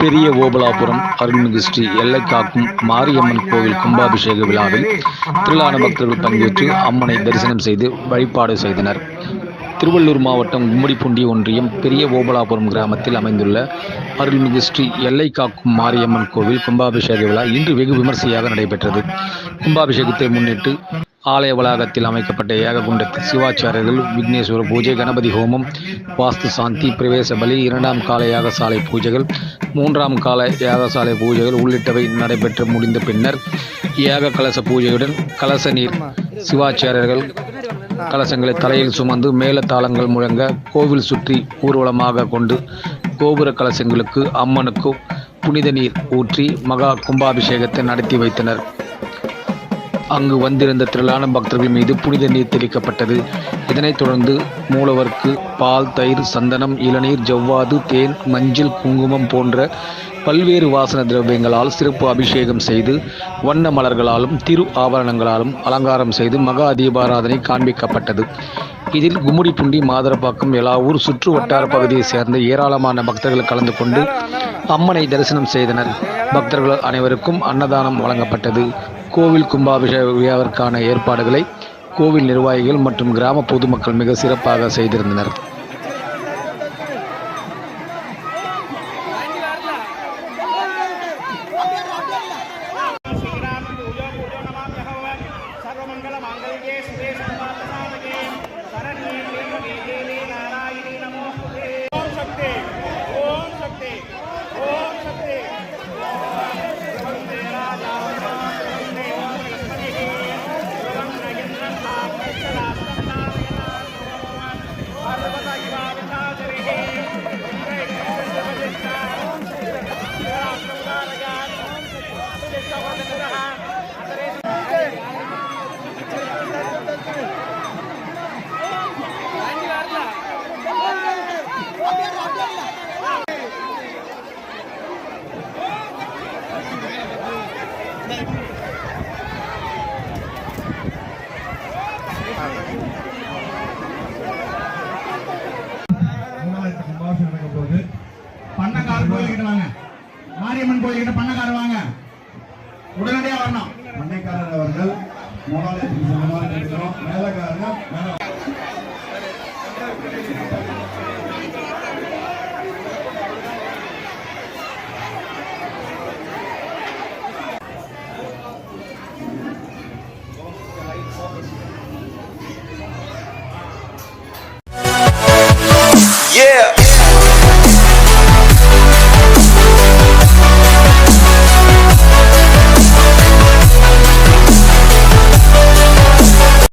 பெரிய ஓபலாபுரம் அருள்மிகு ஸ்ரீ எல்லை காக்கும் மாரியம்மன் கோவில் கும்பாபிஷேக விழாவில் திரளான பக்தர்கள் பங்கேற்று அம்மனை தரிசனம் செய்து வழிபாடு செய்தனர். திருவள்ளூர் மாவட்டம் கும்மிடிப்பூண்டி ஒன்றியம் பெரிய ஓபலாபுரம் கிராமத்தில் அமைந்துள்ள அருள்மிகு ஸ்ரீ எல்லை காக்கும் மாரியம்மன் கோவில் கும்பாபிஷேக விழா இன்று வெகு விமர்சையாக நடைபெற்றது. கும்பாபிஷேகத்தை முன்னிட்டு ஆலய வளாகத்தில் அமைக்கப்பட்ட ஏககுண்டத்தில் சிவாச்சாரியர்கள் விக்னேஸ்வர பூஜை கணபதி ஹோமம் வாஸ்து சாந்தி பிரவேச பலி இரண்டாம் கால யாகசாலை பூஜைகள் மூன்றாம் கால யாகசாலை பூஜைகள் உள்ளிட்டவை நடைபெற்று முடிந்த பின்னர் யாக கலச பூஜையுடன் கலச நீர் சிவாச்சாரியர்கள் கலசங்களை தலையில் சுமந்து மேளதாளங்கள் முழங்க கோவில் சுற்றி ஊர்வலமாக கொண்டு கோபுர கலசங்களுக்கு அம்மனுக்கு புனித நீர் ஊற்றி மகா கும்பாபிஷேகத்தை நடத்தி வைத்தனர். அங்கு வந்திருந்த திரளான பக்தர்கள் மீது புனித நீர் தெளிக்கப்பட்டது. இதனைத் தொடர்ந்து மூலவருக்கு பால் தயிர் சந்தனம் இளநீர் ஜவ்வாது தேன் மஞ்சள் குங்குமம் போன்ற பல்வேறு வாசன திரவியங்களால் சிறப்பு அபிஷேகம் செய்து வண்ண மலர்களாலும் திரு ஆபரணங்களாலும் அலங்காரம் செய்து மகா தீபாராதனை காண்பிக்கப்பட்டது. இதில் கும்முடிப்புண்டி மாதரப்பாக்கம் எலாவூர் சுற்று வட்டார பகுதியைச் சேர்ந்த ஏராளமான பக்தர்கள் கலந்து கொண்டு அம்மனை தரிசனம் செய்தனர். பக்தர்கள் அனைவருக்கும் அன்னதானம் வழங்கப்பட்டது. கோவில் கும்பாபிஷேக விழாவிற்கான ஏற்பாடுகளை கோவில் நிர்வாகிகள் மற்றும் கிராம பொதுமக்கள் மிக சிறப்பாக செய்திருந்தனர். மங்கள மங்களே பண்ணக்கார கோயில்கிட்ட வாங்க மாரியம்மன் கோயில்கிட்ட பண்ணக்காரர் வாங்க. உடனடியாக வரணும். பண்ணைக்காரர் அவர்கள் மூணாயிரத்துக்கு சொந்தமாக இருக்கிறோம் மேலக்காரங்க மேல